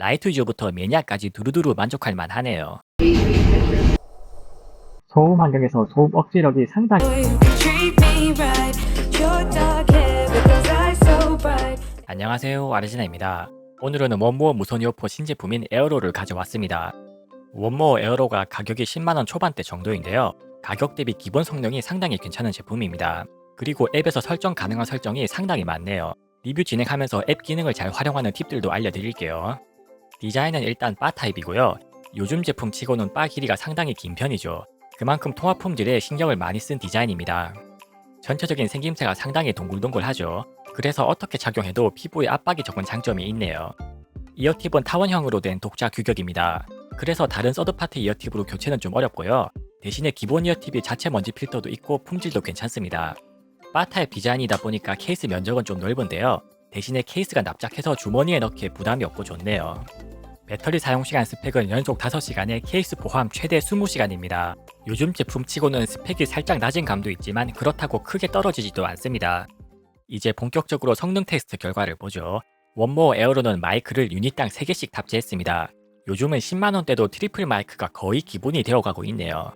라이트 유저부터 매니아까지 두루두루 만족할 만하네요. 소음 환경에서 소음 억제력이 상당히. 안녕하세요 아르지나입니다. 오늘은 원모어 무선 이어폰 신제품인 에어로를 가져왔습니다. 원모어 에어로가 가격이 10만원 초반대 정도인데요. 가격 대비 기본 성능이 상당히 괜찮은 제품입니다. 그리고 앱에서 설정 가능한 설정이 상당히 많네요. 리뷰 진행하면서 앱 기능을 잘 활용하는 팁들도 알려드릴게요. 디자인은 일단 바 타입이고요. 요즘 제품 치고는 바 길이가 상당히 긴 편이죠. 그만큼 통화 품질에 신경을 많이 쓴 디자인입니다. 전체적인 생김새가 상당히 동글동글하죠. 그래서 어떻게 착용해도 피부에 압박이 적은 장점이 있네요. 이어팁은 타원형으로 된 독자 규격입니다. 그래서 다른 서드파티 이어팁으로 교체는 좀 어렵고요. 대신에 기본 이어팁이 자체 먼지 필터도 있고 품질도 괜찮습니다. 바타입 디자인이다 보니까 케이스 면적은 좀 넓은데요. 대신에 케이스가 납작해서 주머니에 넣기에 부담이 없고 좋네요. 배터리 사용시간 스펙은 연속 5시간에 케이스 포함 최대 20시간입니다. 요즘 제품 치고는 스펙이 살짝 낮은 감도 있지만 그렇다고 크게 떨어지지도 않습니다. 이제 본격적으로 성능 테스트 결과를 보죠. 원모어 에어로는 마이크를 유닛당 3개씩 탑재했습니다. 요즘은 10만원대도 트리플 마이크가 거의 기본이 되어가고 있네요.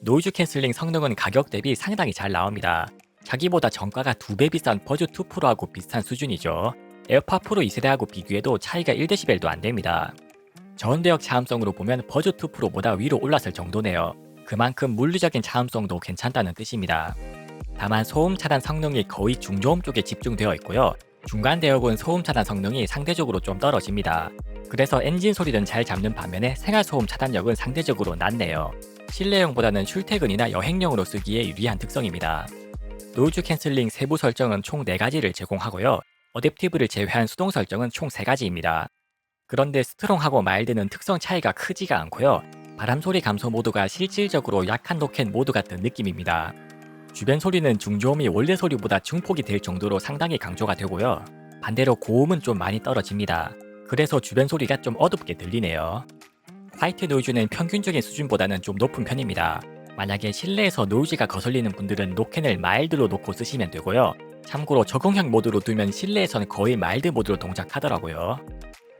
노이즈 캔슬링 성능은 가격 대비 상당히 잘 나옵니다. 자기보다 정가가 2배 비싼 버즈2 프로하고 비슷한 수준이죠. 에어팟 프로 2세대하고 비교해도 차이가 1dB도 안 됩니다. 저온대역 차음성으로 보면 버즈2 프로보다 위로 올랐을 정도네요. 그만큼 물리적인 차음성도 괜찮다는 뜻입니다. 다만 소음 차단 성능이 거의 중저음 쪽에 집중되어 있고요. 중간 대역은 소음 차단 성능이 상대적으로 좀 떨어집니다. 그래서 엔진 소리는 잘 잡는 반면에 생활 소음 차단력은 상대적으로 낮네요. 실내용보다는 출퇴근이나 여행용으로 쓰기에 유리한 특성입니다. 노이즈 캔슬링 세부 설정은 총 4가지를 제공하고요. 어댑티브를 제외한 수동 설정은 총 3가지입니다. 그런데 스트롱하고 마일드는 특성 차이가 크지가 않고요. 바람소리 감소 모드가 실질적으로 약한 로켓 모드 같은 느낌입니다. 주변 소리는 중저음이 원래 소리보다 중폭이 될 정도로 상당히 강조가 되고요. 반대로 고음은 좀 많이 떨어집니다. 그래서 주변 소리가 좀 어둡게 들리네요. 화이트 노이즈는 평균적인 수준보다는 좀 높은 편입니다. 만약에 실내에서 노이즈가 거슬리는 분들은 노캔을 마일드로 놓고 쓰시면 되고요. 참고로 적응형 모드로 두면 실내에서는 거의 마일드 모드로 동작하더라고요.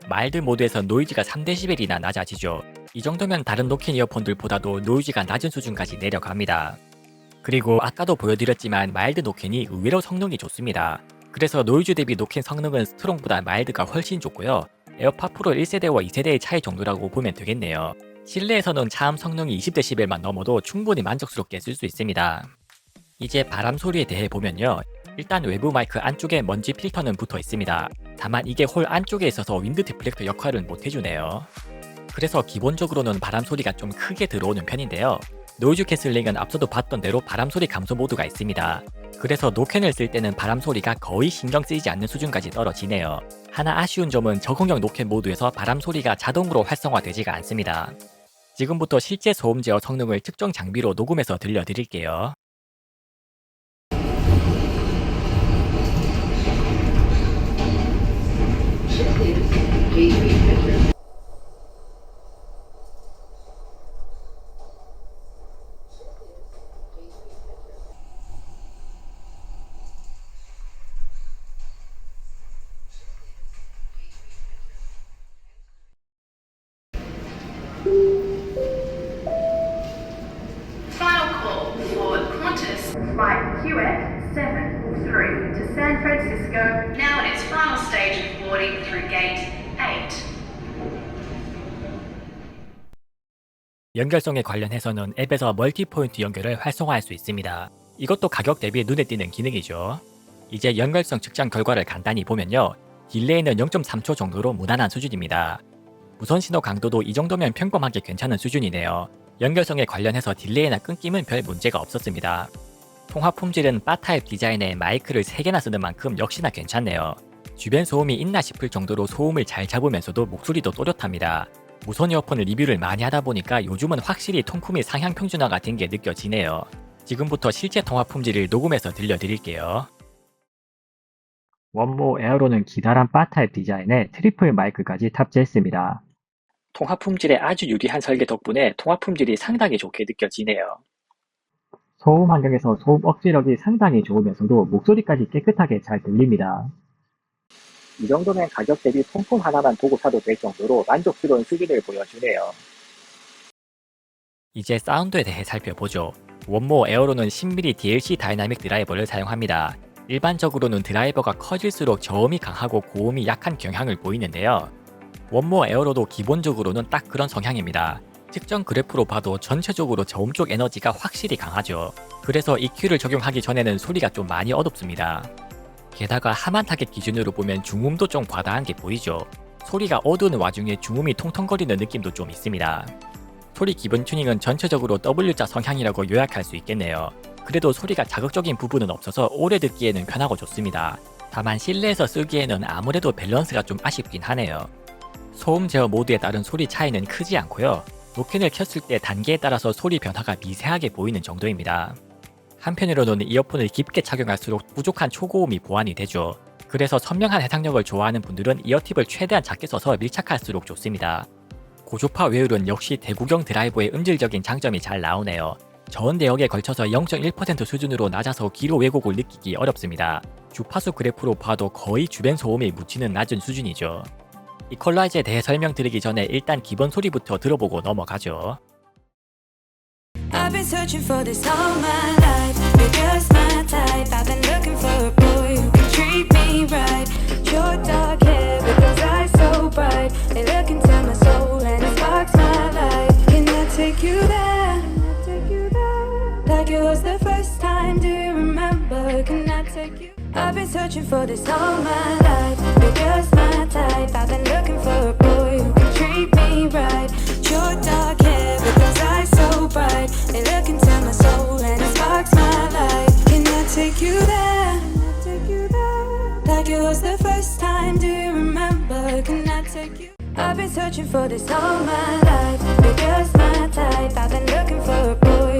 마일드 모드에서 노이즈가 3dB이나 낮아지죠. 이 정도면 다른 노캔 이어폰들보다도 노이즈가 낮은 수준까지 내려갑니다. 그리고 아까도 보여드렸지만 마일드 노캔이 의외로 성능이 좋습니다. 그래서 노이즈 대비 노캔 성능은 스트롱보다 마일드가 훨씬 좋고요. 에어팟 프로 1세대와 2세대의 차이 정도라고 보면 되겠네요. 실내에서는 차음 성능이 20dB만 넘어도 충분히 만족스럽게 쓸 수 있습니다. 이제 바람 소리에 대해 보면요. 일단 외부 마이크 안쪽에 먼지 필터는 붙어 있습니다. 다만 이게 홀 안쪽에 있어서 윈드 디플렉터 역할을 못 해주네요. 그래서 기본적으로는 바람 소리가 좀 크게 들어오는 편인데요. 노이즈 캔슬링은 앞서도 봤던 대로 바람 소리 감소 모드가 있습니다. 그래서 노캔을 쓸 때는 바람 소리가 거의 신경 쓰이지 않는 수준까지 떨어지네요. 하나 아쉬운 점은 적응형 노캔 모드에서 바람 소리가 자동으로 활성화되지가 않습니다. 지금부터 실제 소음 제어 성능을 특정 장비로 녹음해서 들려드릴게요. Final call for Qantas. Flight QF743 to San Francisco. Now in its final stage of boarding through gate 8. 연결성에 관련해서는 앱에서 멀티포인트 연결을 활성화할 수 있습니다. 이것도 가격 대비 눈에 띄는 기능이죠. 이제 연결성 측정 결과를 간단히 보면요. 딜레이는 0.3초 정도로 무난한 수준입니다. 무선 신호 강도도 이 정도면 평범하게 괜찮은 수준이네요. 연결성에 관련해서 딜레이나 끊김은 별 문제가 없었습니다. 통화 품질은 바 타입 디자인에 마이크를 3개나 쓰는 만큼 역시나 괜찮네요. 주변 소음이 있나 싶을 정도로 소음을 잘 잡으면서도 목소리도 또렷합니다. 무선 이어폰 리뷰를 많이 하다 보니까 요즘은 확실히 통품이 상향 평준화가 된 게 느껴지네요. 지금부터 실제 통화 품질을 녹음해서 들려드릴게요. 원모 에어로는 기다란 바 타입 디자인에 트리플 마이크까지 탑재했습니다. 통화 품질에 아주 유리한 설계 덕분에 통화 품질이 상당히 좋게 느껴지네요. 소음 환경에서 소음 억제력이 상당히 좋으면서도 목소리까지 깨끗하게 잘 들립니다. 이 정도면 가격 대비 통풍 하나만 보고 사도 될 정도로 만족스러운 수비를 보여주네요. 이제 사운드에 대해 살펴보죠. 원모 에어로는 10mm DLC 다이나믹 드라이버를 사용합니다. 일반적으로는 드라이버가 커질수록 저음이 강하고 고음이 약한 경향을 보이는데요. 원모 에어로도 기본적으로는 딱 그런 성향입니다. 특정 그래프로 봐도 전체적으로 저음 쪽 에너지가 확실히 강하죠. 그래서 EQ를 적용하기 전에는 소리가 좀 많이 어둡습니다. 게다가 하만 타겟 기준으로 보면 중음도 좀 과다한 게 보이죠. 소리가 어두운 와중에 중음이 통통거리는 느낌도 좀 있습니다. 소리 기본 튜닝은 전체적으로 W자 성향이라고 요약할 수 있겠네요. 그래도 소리가 자극적인 부분은 없어서 오래 듣기에는 편하고 좋습니다. 다만 실내에서 쓰기에는 아무래도 밸런스가 좀 아쉽긴 하네요. 소음 제어 모드에 따른 소리 차이는 크지 않고요. 노캔을 켰을 때 단계에 따라서 소리 변화가 미세하게 보이는 정도입니다. 한편으로는 이어폰을 깊게 착용할수록 부족한 초고음이 보완이 되죠. 그래서 선명한 해상력을 좋아하는 분들은 이어팁을 최대한 작게 써서 밀착할수록 좋습니다. 고주파 외율은 역시 대구경 드라이버의 음질적인 장점이 잘 나오네요. 전 대역에 걸쳐서 0.1% 수준으로 낮아서 기로 왜곡을 느끼기 어렵습니다. 주파수 그래프로 봐도 거의 주변 소음에 묻히는 낮은 수준이죠. 이퀄라이저에 대해 설명드리기 전에 일단 기본 소리부터 들어보고 넘어가죠. I've been searching for this all my life. You're just my type. I've been looking for a boy who can treat me right. Your dark hair with those eyes so bright. They look into my soul and it sparks my life. Can I take you there? Like it was the first time. Do you remember? Can I take you? I've been searching for this all my life. You're just my type. I've been looking for a boy who can treat me right. Your dark hair with those eyes so bright. They look into my soul and it sparks my life. Can I take you there? Take you there? Like it was the first time. Do you remember? Can I take you? I've been searching for this all my life. You're just my type. I've been looking for a boy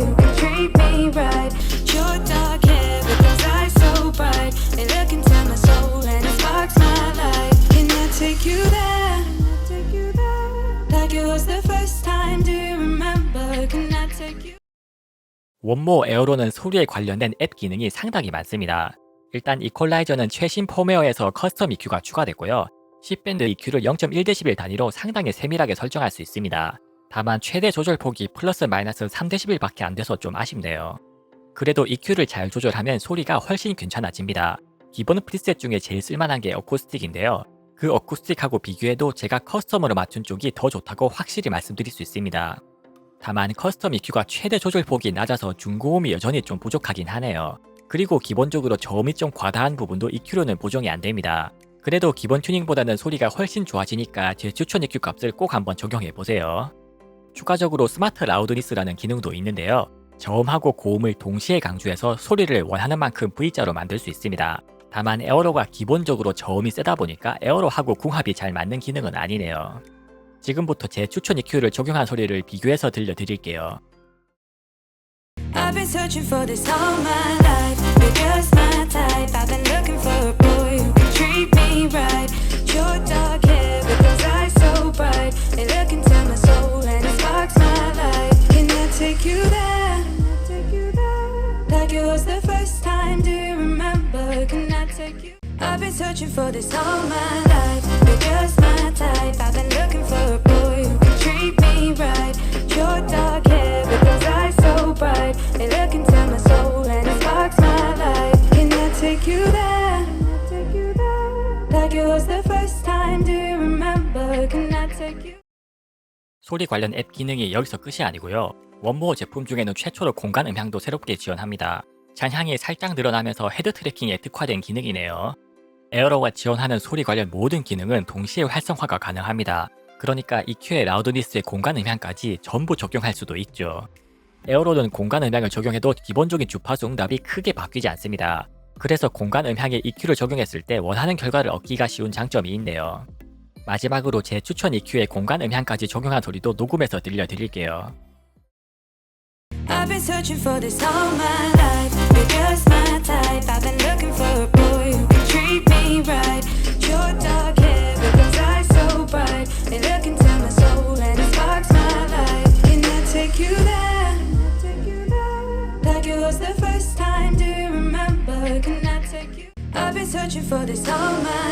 원모 에어로는 소리에 관련된 앱 기능이 상당히 많습니다. 일단 이퀄라이저는 최신 펌웨어에서 커스텀 EQ가 추가됐고요. 10밴드 EQ를 0.1dB 단위로 상당히 세밀하게 설정할 수 있습니다. 다만 최대 조절 폭이 플러스 마이너스 3dB밖에 안 돼서 좀 아쉽네요. 그래도 EQ를 잘 조절하면 소리가 훨씬 괜찮아집니다. 기본 프리셋 중에 제일 쓸만한 게 어쿠스틱인데요. 그 어쿠스틱하고 비교해도 제가 커스텀으로 맞춘 쪽이 더 좋다고 확실히 말씀드릴 수 있습니다. 다만 커스텀 EQ가 최대 조절 폭이 낮아서 중고음이 여전히 좀 부족하긴 하네요. 그리고 기본적으로 저음이 좀 과다한 부분도 EQ로는 보정이 안 됩니다. 그래도 기본 튜닝보다는 소리가 훨씬 좋아지니까 제 추천 EQ 값을 꼭 한번 적용해 보세요. 추가적으로 스마트 라우드니스라는 기능도 있는데요. 저음하고 고음을 동시에 강조해서 소리를 원하는 만큼 V자로 만들 수 있습니다. 다만 에어로가 기본적으로 저음이 세다 보니까 에어로하고 궁합이 잘 맞는 기능은 아니네요. 지금부터 제 추천 EQ를 적용한 소리를 비교해서 들려드릴게요. I've been searching for this all my life. You're just my type. I've been looking for a boy who can treat me right. Your dark hair with those eyes so bright. They look into my soul and it sparks my life. Can I take you there? Like it was the first time. Do you remember? Can I take you? I've been searching for this all my life. 소리 관련 앱 기능이 여기서 끝이 아니고요. 원모어 제품 중에는 최초로 공간 음향도 새롭게 지원합니다. 잔향이 살짝 늘어나면서 헤드 트래킹에 특화된 기능이네요. 에어로가 지원하는 소리 관련 모든 기능은 동시에 활성화가 가능합니다. 그러니까 EQ의 라우드니스의 공간 음향까지 전부 적용할 수도 있죠. 에어로는 공간 음향을 적용해도 기본적인 주파수 응답이 크게 바뀌지 않습니다. 그래서 공간 음향에 EQ를 적용했을 때 원하는 결과를 얻기가 쉬운 장점이 있네요. 마지막으로 제 추천 EQ에 공간 음향까지 적용한 소리도 녹음해서 들려드릴게요. I've been searching for this all my life. You're just my type. I've been looking for a boy who can treat me dark hair eyes so bright. They look into my soul and it sparks my life. Can I take you there? Can I take you there? Like it was the first time. Do you remember? Can I take you? I've been searching for this all my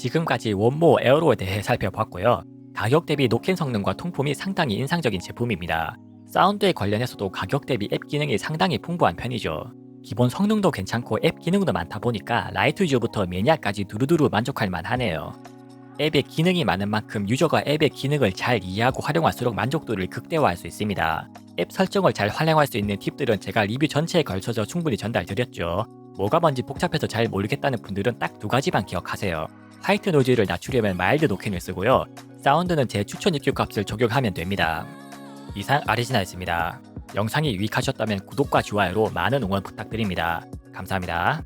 지금까지 원모 에어로에 대해 살펴봤고요. 가격 대비 노캔 성능과 통품이 상당히 인상적인 제품입니다. 사운드에 관련해서도 가격 대비 앱 기능이 상당히 풍부한 편이죠. 기본 성능도 괜찮고 앱 기능도 많다 보니까 라이트 유저부터 매니아까지 두루두루 만족할 만하네요. 앱에 기능이 많은 만큼 유저가 앱의 기능을 잘 이해하고 활용할수록 만족도를 극대화할 수 있습니다. 앱 설정을 잘 활용할 수 있는 팁들은 제가 리뷰 전체에 걸쳐서 충분히 전달드렸죠. 뭐가 뭔지 복잡해서 잘 모르겠다는 분들은 딱 두 가지만 기억하세요. 화이트 노즈를 낮추려면 마일드 노캔을 쓰고요. 사운드는 제 추천 EQ 값을 적용하면 됩니다. 이상 아리지나였습니다. 영상이 유익하셨다면 구독과 좋아요로 많은 응원 부탁드립니다. 감사합니다.